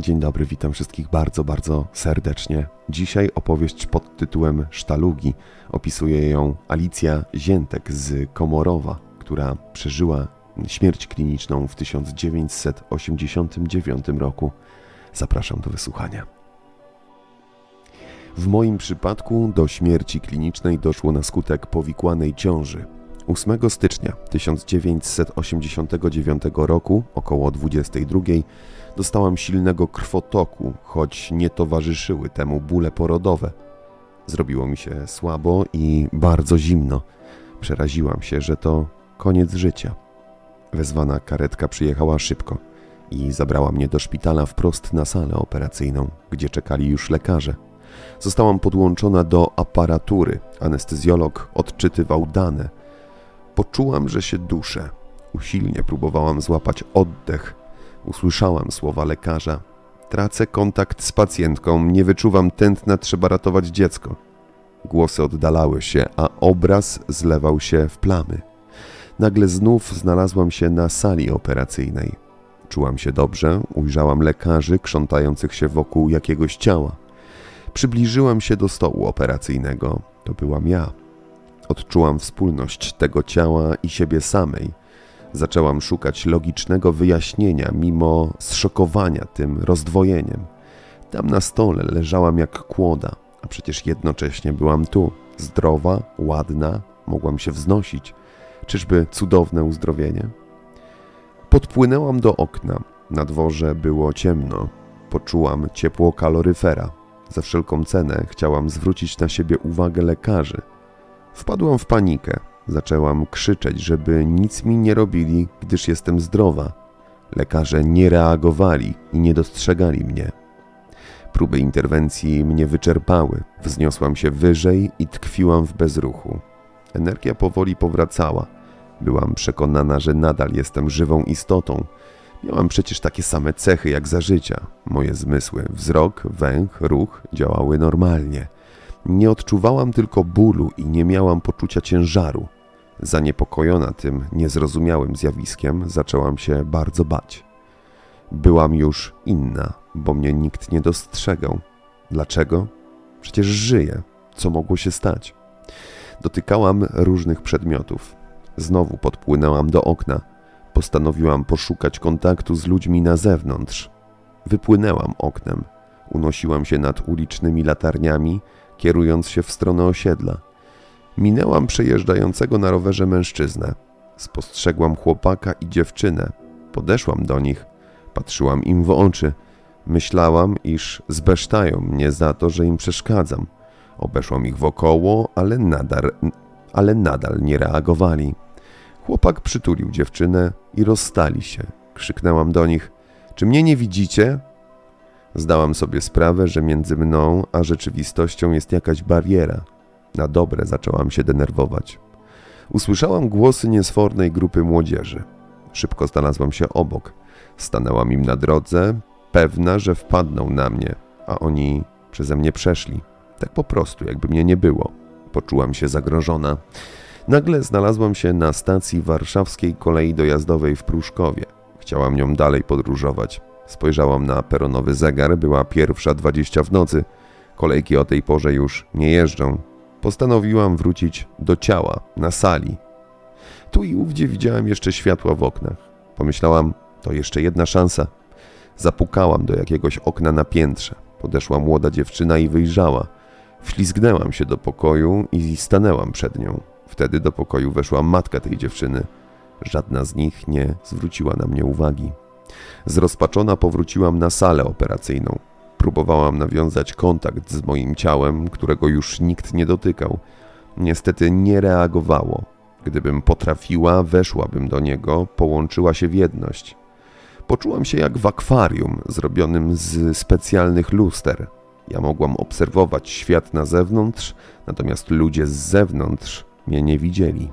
Dzień dobry, witam wszystkich bardzo, bardzo serdecznie. Dzisiaj opowieść pod tytułem Sztalugi. Opisuje ją Alicja Ziętek z Komorowa, która przeżyła śmierć kliniczną w 1989 roku. Zapraszam do wysłuchania. W moim przypadku do śmierci klinicznej doszło na skutek powikłanej ciąży. 8 stycznia 1989 roku, około 22, dostałam silnego krwotoku, choć nie towarzyszyły temu bóle porodowe. Zrobiło mi się słabo i bardzo zimno. Przeraziłam się, że to koniec życia. Wezwana karetka przyjechała szybko i zabrała mnie do szpitala wprost na salę operacyjną, gdzie czekali już lekarze. Zostałam podłączona do aparatury. Anestezjolog odczytywał dane. Poczułam, że się duszę. Usilnie próbowałam złapać oddech. Usłyszałam słowa lekarza. Tracę kontakt z pacjentką, nie wyczuwam tętna, trzeba ratować dziecko. Głosy oddalały się, a obraz zlewał się w plamy. Nagle znów znalazłam się na sali operacyjnej. Czułam się dobrze, ujrzałam lekarzy krzątających się wokół jakiegoś ciała. Przybliżyłam się do stołu operacyjnego. To byłam ja. Odczułam wspólność tego ciała i siebie samej. Zaczęłam szukać logicznego wyjaśnienia, mimo zszokowania tym rozdwojeniem. Tam na stole leżałam jak kłoda, a przecież jednocześnie byłam tu, zdrowa, ładna, mogłam się wznosić. Czyżby cudowne uzdrowienie? Podpłynęłam do okna. Na dworze było ciemno. Poczułam ciepło kaloryfera. Za wszelką cenę chciałam zwrócić na siebie uwagę lekarzy. Wpadłam w panikę. Zaczęłam krzyczeć, żeby nic mi nie robili, gdyż jestem zdrowa. Lekarze nie reagowali i nie dostrzegali mnie. Próby interwencji mnie wyczerpały. Wzniosłam się wyżej i tkwiłam w bezruchu. Energia powoli powracała. Byłam przekonana, że nadal jestem żywą istotą. Miałam przecież takie same cechy jak za życia. Moje zmysły, wzrok, węch, ruch działały normalnie. Nie odczuwałam tylko bólu i nie miałam poczucia ciężaru. Zaniepokojona tym niezrozumiałym zjawiskiem, zaczęłam się bardzo bać. Byłam już inna, bo mnie nikt nie dostrzegał. Dlaczego? Przecież żyję. Co mogło się stać? Dotykałam różnych przedmiotów. Znowu podpłynęłam do okna. Postanowiłam poszukać kontaktu z ludźmi na zewnątrz. Wypłynęłam oknem. Unosiłam się nad ulicznymi latarniami, kierując się w stronę osiedla. Minęłam przejeżdżającego na rowerze mężczyznę. Spostrzegłam chłopaka i dziewczynę. Podeszłam do nich. Patrzyłam im w oczy. Myślałam, iż zbesztają mnie za to, że im przeszkadzam. Obeszłam ich wokoło, ale nadal, ale nadal nie reagowali. Chłopak przytulił dziewczynę i rozstali się. Krzyknęłam do nich: Czy mnie nie widzicie? Zdałam sobie sprawę, że między mną a rzeczywistością jest jakaś bariera. Na dobre zaczęłam się denerwować. Usłyszałam głosy niesfornej grupy młodzieży. Szybko znalazłam się obok. Stanęłam im na drodze, pewna, że wpadną na mnie, a oni przeze mnie przeszli. Tak po prostu, jakby mnie nie było. Poczułam się zagrożona. Nagle znalazłam się na stacji warszawskiej kolei dojazdowej w Pruszkowie. Chciałam nią dalej podróżować. Spojrzałam na peronowy zegar, była pierwsza dwadzieścia w nocy. Kolejki o tej porze już nie jeżdżą. Postanowiłam wrócić do ciała, na sali. Tu i ówdzie widziałam jeszcze światła w oknach. Pomyślałam, to jeszcze jedna szansa. Zapukałam do jakiegoś okna na piętrze. Podeszła młoda dziewczyna i wyjrzała. Wślizgnęłam się do pokoju i stanęłam przed nią. Wtedy do pokoju weszła matka tej dziewczyny. Żadna z nich nie zwróciła na mnie uwagi. Zrozpaczona powróciłam na salę operacyjną. Próbowałam nawiązać kontakt z moim ciałem, którego już nikt nie dotykał. Niestety nie reagowało. Gdybym potrafiła, weszłabym do niego, połączyła się w jedność. Poczułam się jak w akwarium zrobionym z specjalnych luster. Ja mogłam obserwować świat na zewnątrz, natomiast ludzie z zewnątrz mnie nie widzieli.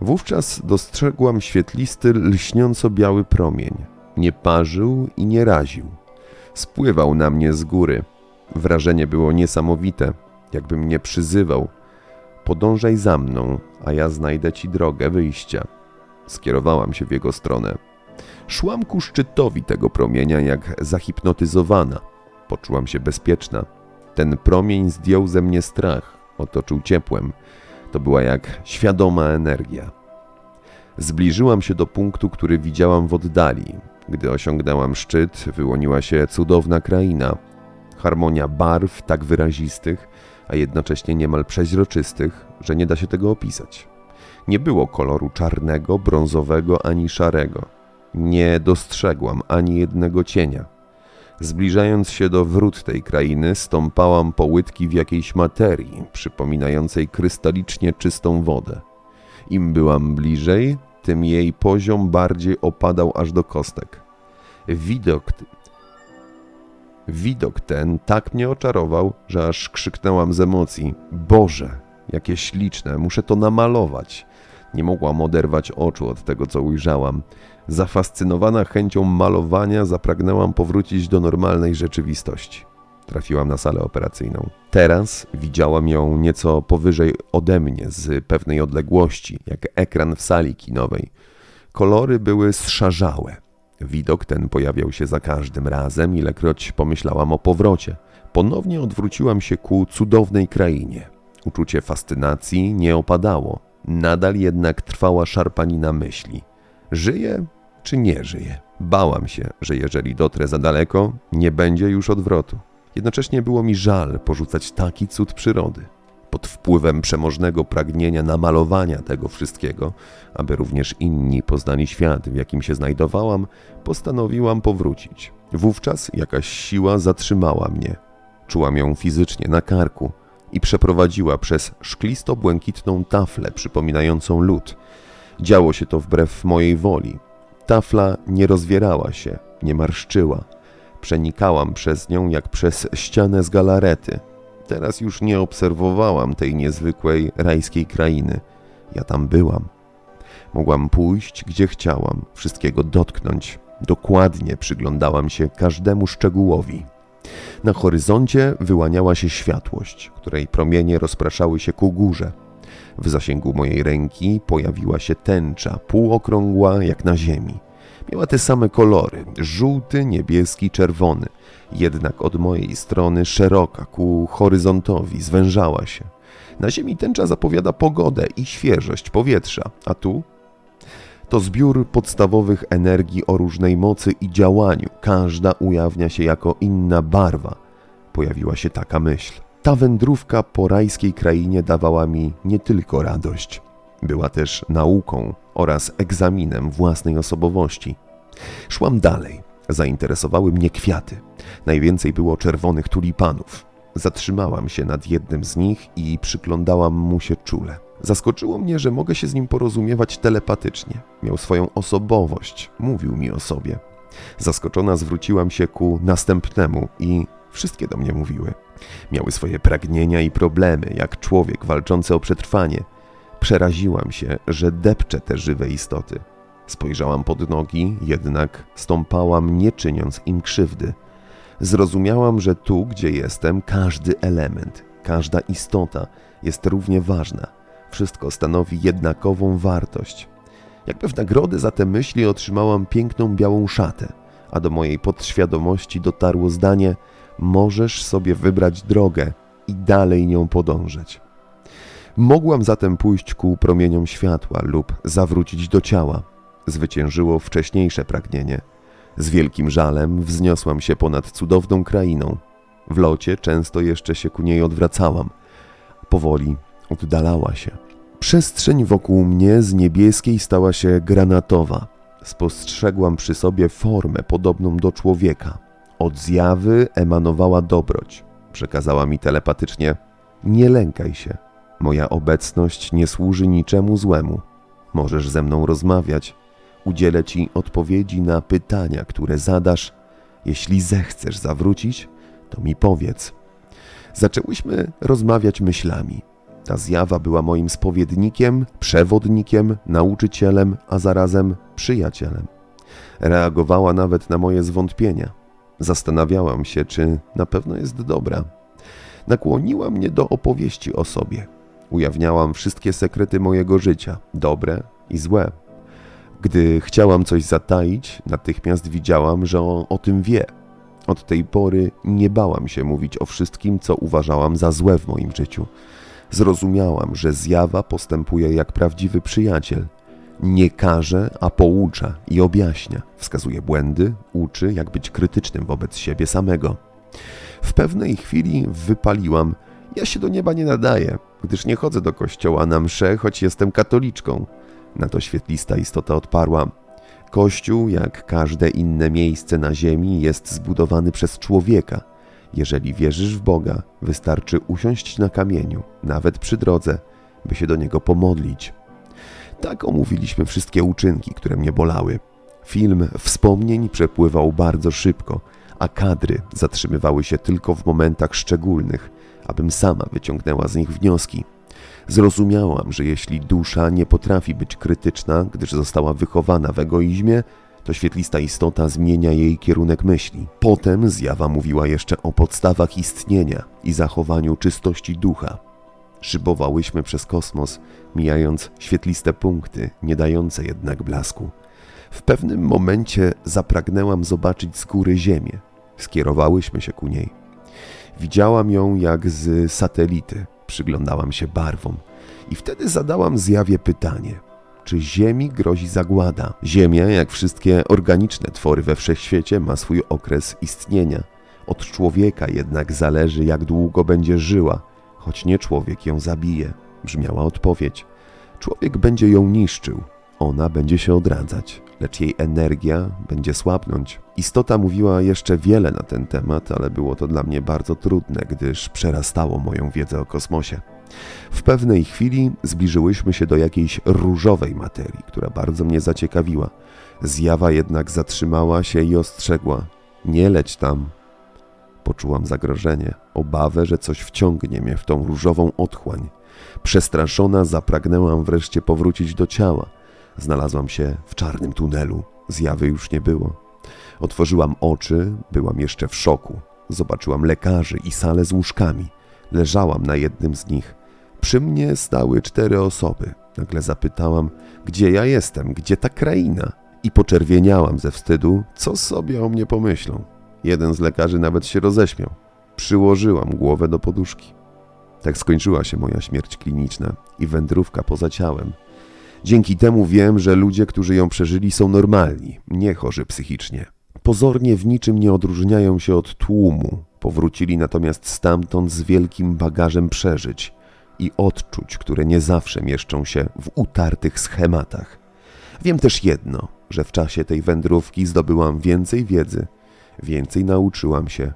Wówczas dostrzegłam świetlisty, lśniąco-biały promień. Nie parzył i nie raził. Spływał na mnie z góry. Wrażenie było niesamowite, jakby mnie przyzywał. Podążaj za mną, a ja znajdę ci drogę wyjścia. Skierowałam się w jego stronę. Szłam ku szczytowi tego promienia jak zahipnotyzowana. Poczułam się bezpieczna. Ten promień zdjął ze mnie strach, otoczył ciepłem. To była jak świadoma energia. Zbliżyłam się do punktu, który widziałam w oddali. Gdy osiągnęłam szczyt, wyłoniła się cudowna kraina. Harmonia barw tak wyrazistych, a jednocześnie niemal przeźroczystych, że nie da się tego opisać. Nie było koloru czarnego, brązowego ani szarego. Nie dostrzegłam ani jednego cienia. Zbliżając się do wrót tej krainy, stąpałam po łydki w jakiejś materii, przypominającej krystalicznie czystą wodę. Im byłam bliżej, tym jej poziom bardziej opadał aż do kostek. Widok, widok ten tak mnie oczarował, że aż krzyknęłam z emocji: Boże, jakie śliczne, muszę to namalować. Nie mogłam oderwać oczu od tego, co ujrzałam. Zafascynowana chęcią malowania, zapragnęłam powrócić do normalnej rzeczywistości. Trafiłam na salę operacyjną. Teraz widziałam ją nieco powyżej ode mnie, z pewnej odległości, jak ekran w sali kinowej. Kolory były zszarzałe. Widok ten pojawiał się za każdym razem, ilekroć pomyślałam o powrocie. Ponownie odwróciłam się ku cudownej krainie. Uczucie fascynacji nie opadało. Nadal jednak trwała szarpanina myśli. Żyję czy nie żyję? Bałam się, że jeżeli dotrę za daleko, nie będzie już odwrotu. Jednocześnie było mi żal porzucać taki cud przyrody. Pod wpływem przemożnego pragnienia namalowania tego wszystkiego, aby również inni poznali świat, w jakim się znajdowałam, postanowiłam powrócić. Wówczas jakaś siła zatrzymała mnie. Czułam ją fizycznie na karku i przeprowadziła przez szklisto-błękitną taflę przypominającą lód. Działo się to wbrew mojej woli. Tafla nie rozwierała się, nie marszczyła. Przenikałam przez nią jak przez ścianę z galarety. Teraz już nie obserwowałam tej niezwykłej rajskiej krainy. Ja tam byłam. Mogłam pójść, gdzie chciałam, wszystkiego dotknąć. Dokładnie przyglądałam się każdemu szczegółowi. Na horyzoncie wyłaniała się światłość, której promienie rozpraszały się ku górze. W zasięgu mojej ręki pojawiła się tęcza, półokrągła jak na ziemi. Miała te same kolory żółty, niebieski, czerwony. Jednak od mojej strony szeroka ku horyzontowi zwężała się. Na ziemi tęcza zapowiada pogodę i świeżość powietrza, a tu to zbiór podstawowych energii o różnej mocy i działaniu. Każda ujawnia się jako inna barwa. Pojawiła się taka myśl. Ta wędrówka po rajskiej krainie dawała mi nie tylko radość, była też nauką oraz egzaminem własnej osobowości. Szłam dalej. Zainteresowały mnie kwiaty. Najwięcej było czerwonych tulipanów. Zatrzymałam się nad jednym z nich i przyglądałam mu się czule. Zaskoczyło mnie, że mogę się z nim porozumiewać telepatycznie. Miał swoją osobowość, mówił mi o sobie. Zaskoczona zwróciłam się ku następnemu i wszystkie do mnie mówiły. Miały swoje pragnienia i problemy, jak człowiek walczący o przetrwanie. Przeraziłam się, że depczę te żywe istoty. Spojrzałam pod nogi, jednak stąpałam, nie czyniąc im krzywdy. Zrozumiałam, że tu, gdzie jestem, każdy element, każda istota jest równie ważna. Wszystko stanowi jednakową wartość. Jakby w nagrodę za te myśli otrzymałam piękną białą szatę, a do mojej podświadomości dotarło zdanie: Możesz sobie wybrać drogę i dalej nią podążać. Mogłam zatem pójść ku promieniom światła lub zawrócić do ciała. Zwyciężyło wcześniejsze pragnienie. Z wielkim żalem wzniosłam się ponad cudowną krainą. W locie często jeszcze się ku niej odwracałam. Powoli oddalała się. Przestrzeń wokół mnie z niebieskiej stała się granatowa. Spostrzegłam przy sobie formę podobną do człowieka. Od zjawy emanowała dobroć. Przekazała mi telepatycznie: Nie lękaj się. Moja obecność nie służy niczemu złemu. Możesz ze mną rozmawiać. Udzielę ci odpowiedzi na pytania, które zadasz. Jeśli zechcesz zawrócić, to mi powiedz. Zaczęłyśmy rozmawiać myślami. Ta zjawa była moim spowiednikiem, przewodnikiem, nauczycielem, a zarazem przyjacielem. Reagowała nawet na moje zwątpienia. Zastanawiałam się, czy na pewno jest dobra. Nakłoniła mnie do opowieści o sobie. Ujawniałam wszystkie sekrety mojego życia, dobre i złe. Gdy chciałam coś zataić, natychmiast widziałam, że on o tym wie. Od tej pory nie bałam się mówić o wszystkim, co uważałam za złe w moim życiu. Zrozumiałam, że zjawa postępuje jak prawdziwy przyjaciel. Nie każe, a poucza i objaśnia. Wskazuje błędy, uczy, jak być krytycznym wobec siebie samego. W pewnej chwili wypaliłam: Ja się do nieba nie nadaję, gdyż nie chodzę do kościoła na msze, choć jestem katoliczką. Na to świetlista istota odparła: Kościół, jak każde inne miejsce na ziemi, jest zbudowany przez człowieka. Jeżeli wierzysz w Boga, wystarczy usiąść na kamieniu, nawet przy drodze, by się do niego pomodlić. Tak omówiliśmy wszystkie uczynki, które mnie bolały. Film wspomnień przepływał bardzo szybko, a kadry zatrzymywały się tylko w momentach szczególnych, abym sama wyciągnęła z nich wnioski. Zrozumiałam, że jeśli dusza nie potrafi być krytyczna, gdyż została wychowana w egoizmie, to świetlista istota zmienia jej kierunek myśli. Potem zjawa mówiła jeszcze o podstawach istnienia i zachowaniu czystości ducha. Szybowałyśmy przez kosmos, mijając świetliste punkty, nie dające jednak blasku. W pewnym momencie zapragnęłam zobaczyć z góry Ziemię. Skierowałyśmy się ku niej. Widziałam ją jak z satelity, przyglądałam się barwom i wtedy zadałam zjawie pytanie: czy Ziemi grozi zagłada? Ziemia, jak wszystkie organiczne twory we wszechświecie, ma swój okres istnienia. Od człowieka jednak zależy, jak długo będzie żyła, choć nie człowiek ją zabije, brzmiała odpowiedź. Człowiek będzie ją niszczył, ona będzie się odradzać, lecz jej energia będzie słabnąć. Istota mówiła jeszcze wiele na ten temat, ale było to dla mnie bardzo trudne, gdyż przerastało moją wiedzę o kosmosie. W pewnej chwili zbliżyłyśmy się do jakiejś różowej materii, która bardzo mnie zaciekawiła. Zjawa jednak zatrzymała się i ostrzegła: Nie leć tam. Poczułam zagrożenie, obawę, że coś wciągnie mnie w tą różową otchłań. Przestraszona zapragnęłam wreszcie powrócić do ciała. Znalazłam się w czarnym tunelu. Zjawy już nie było. Otworzyłam oczy, byłam jeszcze w szoku. Zobaczyłam lekarzy i salę z łóżkami. Leżałam na jednym z nich. Przy mnie stały cztery osoby. Nagle zapytałam, gdzie ja jestem, gdzie ta kraina? I poczerwieniałam ze wstydu, co sobie o mnie pomyślą. Jeden z lekarzy nawet się roześmiał. Przyłożyłam głowę do poduszki. Tak skończyła się moja śmierć kliniczna i wędrówka poza ciałem. Dzięki temu wiem, że ludzie, którzy ją przeżyli, są normalni, nie chorzy psychicznie. Pozornie w niczym nie odróżniają się od tłumu, powrócili natomiast stamtąd z wielkim bagażem przeżyć i odczuć, które nie zawsze mieszczą się w utartych schematach. Wiem też jedno, że w czasie tej wędrówki zdobyłam więcej wiedzy, więcej nauczyłam się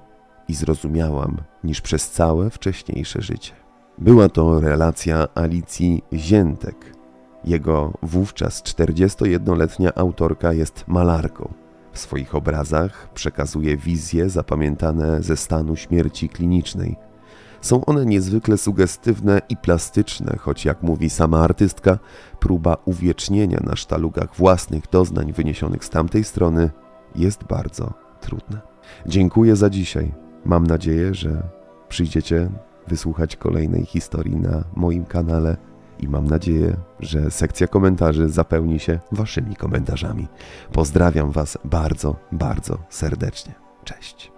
i zrozumiałam niż przez całe wcześniejsze życie. Była to relacja Alicji Ziętek. Jego wówczas 41-letnia autorka jest malarką. W swoich obrazach przekazuje wizje zapamiętane ze stanu śmierci klinicznej. Są one niezwykle sugestywne i plastyczne, choć jak mówi sama artystka, próba uwiecznienia na sztalugach własnych doznań wyniesionych z tamtej strony jest bardzo trudna. Dziękuję za dzisiaj. Mam nadzieję, że przyjdziecie wysłuchać kolejnej historii na moim kanale i mam nadzieję, że sekcja komentarzy zapełni się Waszymi komentarzami. Pozdrawiam Was bardzo, bardzo serdecznie. Cześć.